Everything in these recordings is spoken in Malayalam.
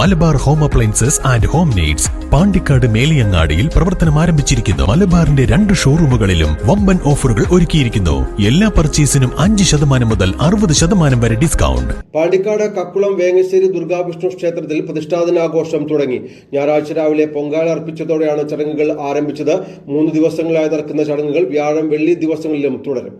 Malabar home appliances and home needs Pandikkad മേലിയങ്ങാടിയിൽ പ്രവർത്തനം ആരംഭിച്ചിരിക്കുന്നു. മലബാറിന്റെ രണ്ട് ഷോറൂമുകളിലും വമ്പൻ ഓഫറുകൾ ഒരുക്കിയിരിക്കുന്നു. എല്ലാ പർച്ചേസിനും അഞ്ച് ശതമാനം മുതൽ അറുപത് ശതമാനം വരെ ഡിസ്കൗണ്ട്. പാണ്ടിക്കാട് കക്കുളം വേങ്ങശ്ശേരി ദുർഗാവിഷ്ണു ക്ഷേത്രത്തിൽ പ്രതിഷ്ഠാദിനാഘോഷം തുടങ്ങി. ഞായറാഴ്ച രാവിലെ പൊങ്കാല അർപ്പിച്ചതോടെയാണ് ചടങ്ങുകൾ ആരംഭിച്ചത്. മൂന്ന് ദിവസങ്ങളായി നടക്കുന്ന ചടങ്ങുകൾ വ്യാഴം വെള്ളി ദിവസങ്ങളിലും തുടരും.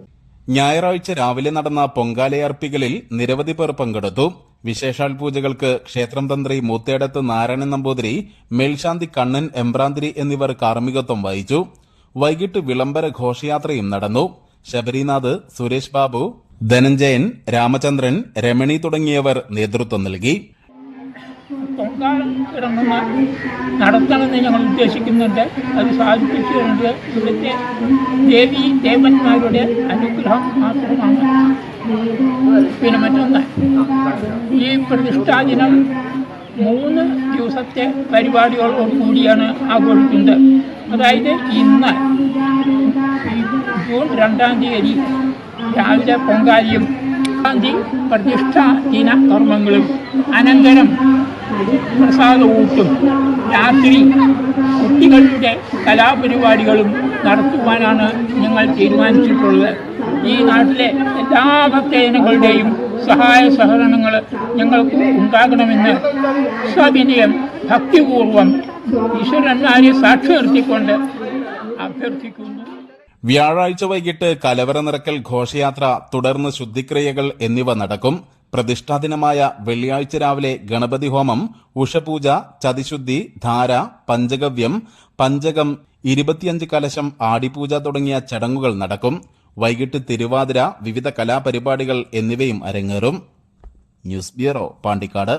ഞായറാഴ്ച രാവിലെ നടന്ന പൊങ്കാലയർപ്പികളിൽ നിരവധി പേർ പങ്കെടുത്തു. വിശേഷാൽ പൂജകൾക്ക് ക്ഷേത്രം തന്ത്രി മൂത്തേടത്ത് നാരായണൻ നമ്പൂതിരി മേൽശാന്തി കണ്ണൻ എംബ്രാന്തിരി എന്നിവർ കാർമ്മികത്വം വഹിച്ചു. വൈകിട്ട് വിളംബര ഘോഷയാത്രയും നടന്നു. ശബരിനാഥ് സുരേഷ് ബാബു ധനഞ്ജയൻ രാമചന്ദ്രൻ രമണി തുടങ്ങിയവർ നേതൃത്വം നൽകി. നടത്തണമെന്ന് ഞങ്ങൾ ഉദ്ദേശിക്കുന്നുണ്ട് അത് സാധിപ്പിച്ചു തരുന്നത് ഇവിടുത്തെ ദേവി ദേവന്മാരുടെ അനുഗ്രഹം മാത്രമാണ്. പിന്നെ മറ്റൊന്ന് ഈ പ്രതിഷ്ഠാദിനം മൂന്ന് ദിവസത്തെ പരിപാടികളോട് കൂടിയാണ് ആഘോഷിക്കുന്നത് അതായത് ഇന്ന് ജൂൺ രണ്ടാം തീയതി രാവിലെ പൊങ്കാലിയും ഗാന്ധി പ്രതിഷ്ഠാ ദിന കർമ്മങ്ങളും അനന്തരം പ്രസാദ ഊട്ടും രാത്രി കുട്ടികളുടെ കലാപരിപാടികളും നടത്തുവാനാണ് ഞങ്ങൾ തീരുമാനിച്ചിട്ടുള്ളത്. ഈ നാട്ടിലെ എല്ലാ ഭക്തജനങ്ങളുടെയും സഹായ സഹകരണങ്ങൾ ഞങ്ങൾക്ക് ഉണ്ടാകണമെന്ന് സവിനയം ഭക്തിപൂർവം ഈശ്വരന്മാരെ സാക്ഷി നിർത്തിക്കൊണ്ട് അഭ്യർത്ഥിക്കുന്നു. വ്യാഴാഴ്ച വൈകിട്ട് കലവറ നിറക്കൽ ഘോഷയാത്ര തുടർന്ന് ശുദ്ധിക്രിയകൾ എന്നിവ നടക്കും. പ്രതിഷ്ഠാദിനമായ വെള്ളിയാഴ്ച രാവിലെ ഗണപതി ഹോമം ഉഷപൂജ ചതിശുദ്ധി ധാര പഞ്ചഗവ്യം പഞ്ചകം ഇരുപത്തിയഞ്ച് കലശം ആടിപൂജ തുടങ്ങിയ ചടങ്ങുകൾ നടക്കും. വൈകിട്ട് തിരുവാതിര വിവിധ കലാപരിപാടികൾ എന്നിവയും അരങ്ങേറും. News bureau Pandikkad.